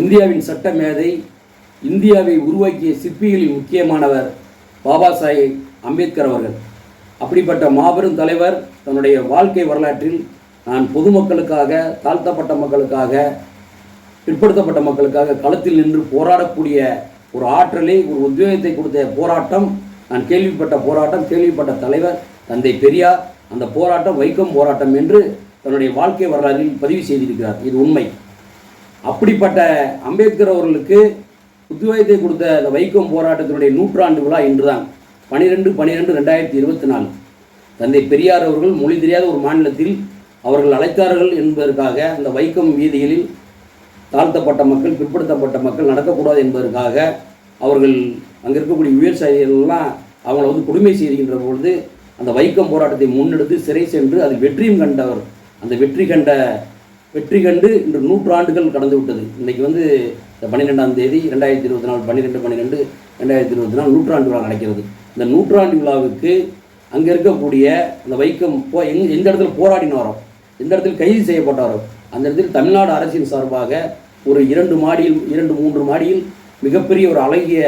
இந்தியாவின் சட்ட மேதை இந்தியாவை உருவாக்கிய சிற்பிகளில் முக்கியமானவர் பாபா சாஹேப் அம்பேத்கர் அவர்கள். அப்படிப்பட்ட மாபெரும் தலைவர் தன்னுடைய வாழ்க்கை வரலாற்றில் நான் பொதுமக்களுக்காக தாழ்த்தப்பட்ட மக்களுக்காக பிற்படுத்தப்பட்ட மக்களுக்காக களத்தில் நின்று போராடக்கூடிய ஒரு ஆற்றலை ஒரு உத்வேகத்தை கொடுத்த போராட்டம் நான் கேள்விப்பட்ட போராட்டம் கேள்விப்பட்ட தலைவர் தந்தை பெரியார் அந்த போராட்டம் வைக்கம் போராட்டம் என்று தன்னுடைய வாழ்க்கை வரலாறில் பதிவு செய்திருக்கிறார். இது உண்மை. அப்படிப்பட்ட அம்பேத்கர் அவர்களுக்கு உத்வேகத்தை கொடுத்த அந்த வைக்கம் போராட்டத்தினுடைய நூற்றாண்டு விழா இன்றுதான். பனிரெண்டு பனிரெண்டு ரெண்டாயிரத்தி இருபத்தி நாலு. தந்தை பெரியார் அவர்கள் மொழி தெரியாத ஒரு மாநிலத்தில் அவர்கள் அழைத்தார்கள் என்பதற்காக அந்த வைக்கம் வீதிகளில் தாழ்த்தப்பட்ட மக்கள் பிற்படுத்தப்பட்ட மக்கள் நடக்கக்கூடாது என்பதற்காக அவர்கள் அங்கே இருக்கக்கூடிய விவசாயிகள்லாம் அவங்கள வந்து கொடுமை செய்கின்ற பொழுது அந்த வைக்கம் போராட்டத்தை முன்னெடுத்து சிறை சென்று அதில் வெற்றியும் கண்டவர். அந்த வெற்றி கண்ட வெற்றி கண்டு இன்று நூற்றாண்டுகள் கடந்து விட்டது. இன்னைக்கு வந்து இந்த பன்னிரெண்டாம் தேதி ரெண்டாயிரத்தி இருபத்தி நாலு பன்னிரெண்டு பன்னிரெண்டு ரெண்டாயிரத்தி இருபத்தி நாலு நூற்றாண்டு விழா நடக்கிறது. இந்த நூற்றாண்டு விழாவுக்கு அங்கே இருக்கக்கூடிய அந்த வைக்கம் போ எங் எந்த இடத்துல போராடினாரோ எந்த இடத்தில் கைது செய்யப்பட்டாரோ அந்த இடத்தில் தமிழ்நாடு அரசின் சார்பாக ஒரு இரண்டு மாடியில் இரண்டு மூன்று மாடியில் மிகப்பெரிய ஒரு அழகிய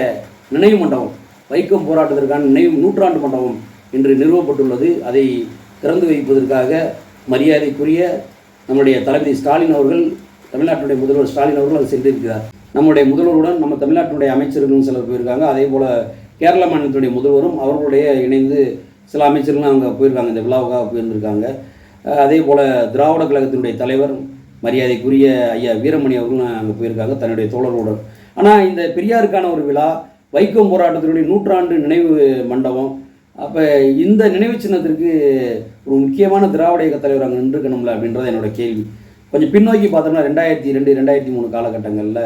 நினைவு மண்டபம் வைக்கம் போராட்டத்திற்கான நினைவு நூற்றாண்டு மண்டபம் இன்று நிறுவப்பட்டுள்ளது. அதை திறந்து வைப்பதற்காக மரியாதைக்குரிய நம்முடைய தளபதி ஸ்டாலின் அவர்கள் தமிழ்நாட்டுடைய முதல்வர் ஸ்டாலின் அவர்கள் அது சென்றிருக்கிறார் நம்முடைய முதல்வருடன் நம்ம தமிழ்நாட்டினுடைய அமைச்சர்களும் சிலர் போயிருக்காங்க. அதே போல் கேரள மாநிலத்துடைய முதல்வரும் அவர்களுடைய இணைந்து சில அமைச்சர்களும் அங்கே போயிருக்காங்க. இந்த விழாவுக்காக போயிருந்திருக்காங்க. அதே போல் திராவிட கழகத்தினுடைய தலைவர் மரியாதைக்குரிய ஐயா வீரமணி அவர்களும் அங்கே போயிருக்காங்க தன்னுடைய தோழர்களுடன். ஆனால் இந்த பெரியாருக்கான ஒரு விழா வைக்கம் போராட்டத்தினுடைய நூற்றாண்டு நினைவு மண்டபம் அப்போ இந்த நினைவு சின்னத்திற்கு ஒரு முக்கியமான திராவிட இயக்க தலைவர் அங்கே நின்றுக்கணும்ல அப்படின்றது என்னோட கேள்வி. கொஞ்சம் பின்னோக்கி பார்த்தோம்னா ரெண்டாயிரத்தி ரெண்டு ரெண்டாயிரத்தி மூணு காலகட்டங்களில்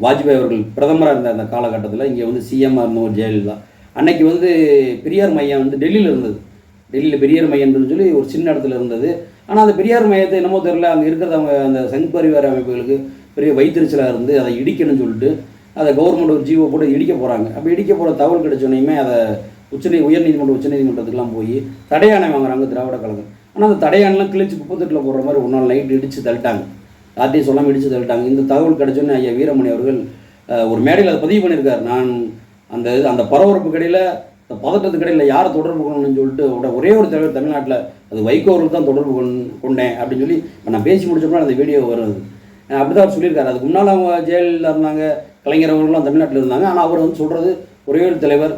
வாஜ்பாய் அவர்கள் பிரதமராக இருந்த அந்த காலகட்டத்தில் இங்கே வந்து சிஎம்ஆர் இருந்தவர் ஜெயலலிதா. அன்னைக்கு வந்து பெரியார் மையம் வந்து டெல்லியில் இருந்தது. டெல்லியில் பெரியார் மையம்னு சொல்லி ஒரு சின்ன இடத்துல இருந்தது. ஆனால் அந்த பெரியார் மையத்தை என்னமோ தெரியல அங்கே இருக்கிறவங்க அந்த சங் பரிவார அமைப்புகளுக்கு பெரிய வைத்திருச்சலாக இருந்து அதை இடிக்கணும்னு சொல்லிட்டு அதை கவர்மெண்ட் ஒரு ஜீவோ போட்டு இடிக்க போகிறாங்க அப்போ இடிக்க போகிற தகவல் கிடைச்சோன்னையுமே அதை உச்சநீ உயர்நீதிமன்ற உச்சநீதிமன்றத்துக்குலாம் போய் தடையானை வாங்குறாங்க திராவிட கழகம். ஆனால் அந்த தடையானலாம் கிழிச்சு குப்பத்தட்டில் போடுற மாதிரி ஒரு நாள் நைட் இடித்து தள்ளிட்டாங்க. யார்ட்டையும் சொல்லாமல் இடித்து தள்ளிட்டாங்க. இந்த தகவல் கிடைச்சோன்னே ஐயா வீரமணி அவர்கள் ஒரு மேடையில் அதை பதிவு பண்ணியிருக்கார். நான் அந்த இது அந்த பரபரப்பு கடையில் இந்த பதட்டத்துக்கு கடையில் யாரை தொடர்பு கொள்ளணும்னு சொல்லிட்டு ஒரே ஒரு தலைவர் தமிழ்நாட்டில் அது வைகோ அவர்கள் தான் தொடர்பு கொண் கொண்டேன் அப்படின்னு சொல்லி நான் பேசி முடிச்சோம்னா அந்த வீடியோ வருது. அப்படி தான் அவர் சொல்லியிருக்காரு. அதுக்கு முன்னால் அவங்க ஜெயலலிதா இருந்தாங்க கலைஞர் அவர்களும் தமிழ்நாட்டில் இருந்தாங்க. ஆனால் அவர் வந்து சொல்கிறது ஒரே ஒரு தலைவர்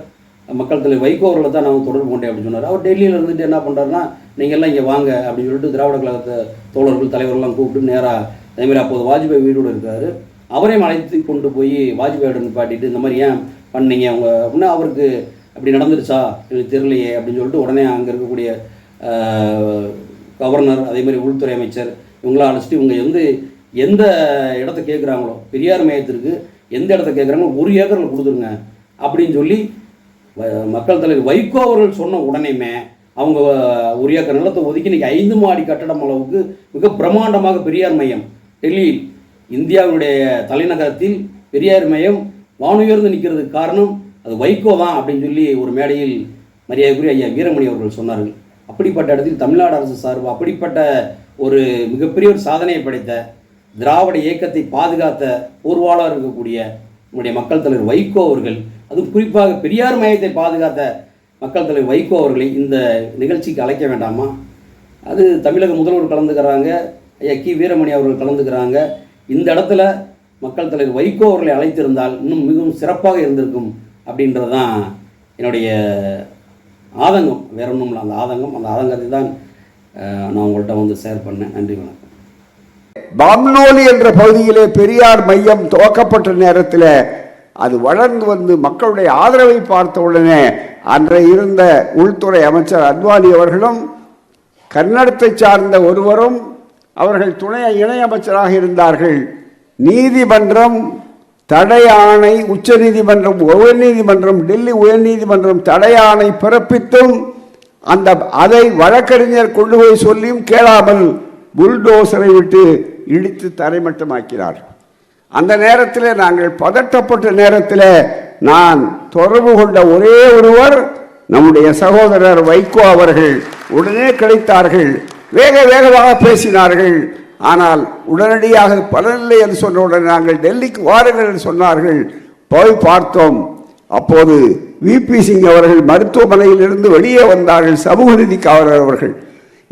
மக்கள் தலைவர் வைகோ அவர்களை தான் நான் தொடர்பு கொண்டேன் அப்படின்னு சொன்னார். அவர் டெல்லியில் இருந்துட்டு என்ன பண்ணுறாருன்னா நீங்கள் எல்லாம் இங்கே வாங்க அப்படின்னு சொல்லிட்டு திராவிட கழகத்தை தோழர்கள் தலைவர்கள்லாம் கூப்பிட்டு நேராக அதேமாதிரி அப்போது வாஜ்பாய் வீடோடு இருக்காரு. அவரையும் அழைத்து கொண்டு போய் வாஜ்பாயோட நிப்பாட்டிட்டு இந்த மாதிரி ஏன் பண்ணீங்க? அவங்க அப்படின்னா அவருக்கு அப்படி நடந்துருச்சா? எனக்கு தெரியலையே அப்படின்னு சொல்லிட்டு உடனே அங்கே இருக்கக்கூடிய கவர்னர் அதே மாதிரி உள்துறை அமைச்சர் இவங்களாம் அழைச்சிட்டு இவங்க வந்து எந்த இடத்த கேட்குறாங்களோ பெரியார் மையத்திற்கு எந்த இடத்த கேட்குறாங்களோ ஒரு ஏக்கரில் கொடுத்துருங்க அப்படின்னு சொல்லி மக்கள் தலைவர் வைகோ அவர்கள் சொன்ன உடனேமே அவங்க ஒரு ஏக்கர் நிலத்தை ஒதுக்கி இன்னைக்கு ஐந்து மாடி கட்டடம் அளவுக்கு மிக பிரம்மாண்டமாக பெரியார் மையம். டெல்லியில் இந்தியாவுடைய தலைநகரத்தில் பெரியார் மையம் வானுயர்ந்து நிற்கிறதுக்கு காரணம் அது வைகோ தான் அப்படின்னு சொல்லி ஒரு மேடையில் மரியாதைக்குரிய ஐயா வீரமணி அவர்கள் சொன்னார்கள். அப்படிப்பட்ட இடத்தில் தமிழ்நாடு அரசு சார்பு அப்படிப்பட்ட ஒரு மிகப்பெரிய ஒரு சாதனையை படைத்த திராவிட இயக்கத்தை பாதுகாத்த போர்வாளர் இருக்கக்கூடிய நம்முடைய மக்கள் தலைவர் வைகோ அவர்கள் அதுவும் குறிப்பாக பெரியார் மையத்தை பாதுகாத்த மக்கள் தலைவர் வைகோ அவர்களை இந்த நிகழ்ச்சிக்கு அழைக்க வேண்டாமா? அது தமிழக முதல்வர் கலந்துக்கிறாங்க ஐயா கி வீரமணி அவர்கள் கலந்துக்கிறாங்க. இந்த இடத்துல மக்கள் தலைவர் வைகோ அவர்களை அழைத்திருந்தால் இன்னும் மிகவும் சிறப்பாக இருந்திருக்கும் அப்படின்றது தான் என்னுடைய ஆதங்கம். வேற ஒன்றும் இல்லை அந்த ஆதங்கம். அந்த ஆதங்கத்தை தான் நான் உங்கள்கிட்ட வந்து ஷேர் பண்ணேன். நன்றி வணக்கம். பாம்னோலி என்ற பகுதியிலே பெரியார் மையம் துவக்கப்பட்ட நேரத்தில் அது வளர்ந்து வந்து மக்களுடைய ஆதரவை பார்த்த உடனே அன்றை இருந்த உள்துறை அமைச்சர் அத்வானி அவர்களும் கன்னடத்தை சார்ந்த ஒருவரும் அவர்கள் துணை இணையமைச்சராக இருந்தார்கள். நீதிமன்றம் தடை ஆணை உச்சநீதிமன்றம் உயர்நீதிமன்றம் டெல்லி உயர்நீதிமன்றம் தடை ஆணை பிறப்பித்தும் அந்த அதை வழக்கறிஞர் கொண்டு போய் சொல்லியும் கேளாமல் புல்டோசரை விட்டு இடித்து தரைமட்டமாக்கிறார்கள் அந்த நேரத்தில் நாங்கள் பதட்டப்பட்ட நேரத்தில் நான் தொடர்பு கொண்ட ஒரே ஒருவர் நம்முடைய சகோதரர் வைகோ அவர்கள் உடனே கிடைத்தார்கள். வேக வேகமாக பேசினார்கள். ஆனால் உடனடியாக பலனில்லை என்று சொன்னவுடன் நாங்கள் டெல்லிக்கு வாருங்கள் என்று சொன்னார்கள். போய் பார்த்தோம். அப்போது விபி சிங் அவர்கள் மருத்துவமனையில் இருந்து வெளியே வந்தார்கள். சமூக நீதி காவலர் அவர்கள்.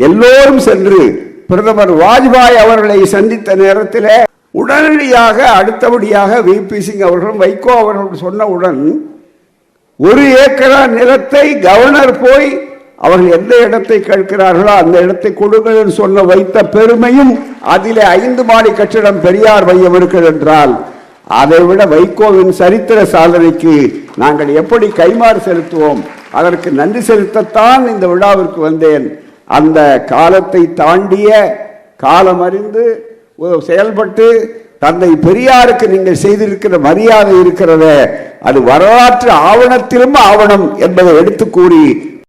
எல்லோரும் சென்று பிரதமர் வாஜ்பாய் அவர்களை சந்தித்த நேரத்தில் உடனடியாக அடுத்தபடியாக விபி சிங் அவர்களும் வைகோ அவர்கள் சொன்னவுடன் ஒரு ஏக்கரா நிலத்தை கவர்னர் போய் அவர்கள் எந்த இடத்தை கேட்கிறார்களோ அந்த இடத்தை கொடுங்கள் என்று சொன்ன வைத்த பெருமையும் அதிலே ஐந்து மாடி கட்டிடம் பெரியார் மையம் இருக்கிறது என்றால் அதை விட வைகோவின் சரித்திர சாதனைக்கு நாங்கள் எப்படி கைமாறு செலுத்துவோம்? அதற்கு நன்றி செலுத்தத்தான் இந்த விழாவிற்கு வந்தேன். அந்த காலத்தை தாண்டிய காலம் அறிந்து செயல்பட்டு தந்தை பெரியாருக்கு நீங்கள் செய்திருக்கிற மரியாதை இருக்கிறத அது வரலாற்று ஆவணத்திலும் ஆவணம் என்பதை எடுத்து கூறி